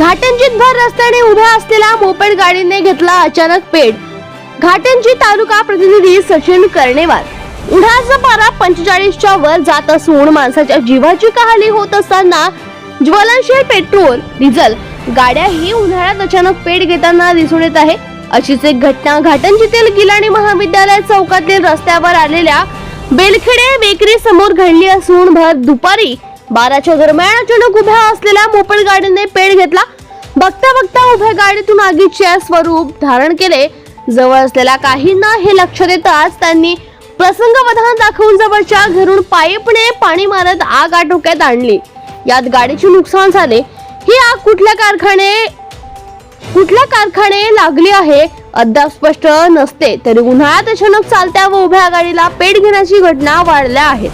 घाटंजीत भर रस्त्याने उभ्या असलेल्या मोपेड गाडीने घेतला अचानक पेट. घाटंजी तालुका प्रतिनिधी सचिन कर्णेवार. उन्हाचा पारा पंचेचाळीसच्या वर जात असून माणसाच्या जीवाची कहाली होत असताना ज्वलनशील पेट्रोल डिझेल गाड्याही उन्हाळ्यात अचानक पेट घेताना दिसून येत आहे. अशीच एक घटना घाटंजीतील गिलाणी महाविद्यालय चौकातील रस्त्यावर आलेल्या बेलखेडे बेकरी समोर घडली असून भर दुपारी बाराच्या दरम्यान अचानक उभ्या असलेल्या मोपेड गाडीने पेड घेतला. बघता बघता उभ्या गाडीतून आगीचे स्वरूप धारण केले. जवळ असलेल्या काहींना हे लक्षात येताच त्यांनी प्रसंगवधान दाखवून जवळच्या घरून पाईपने पाणी मारत आग आटोक्यात आणली. यात गाडीचे नुकसान झाले. ही आग कुठल्या कारखाने कुठल्या कारखाने लागली आहे? अद्याप स्पष्ट नसते. तरी उन्हाळ्यात अचानक चालत्या व उभ्या गाडीला पेट घेण्याची घटना वाढल्या आहेत.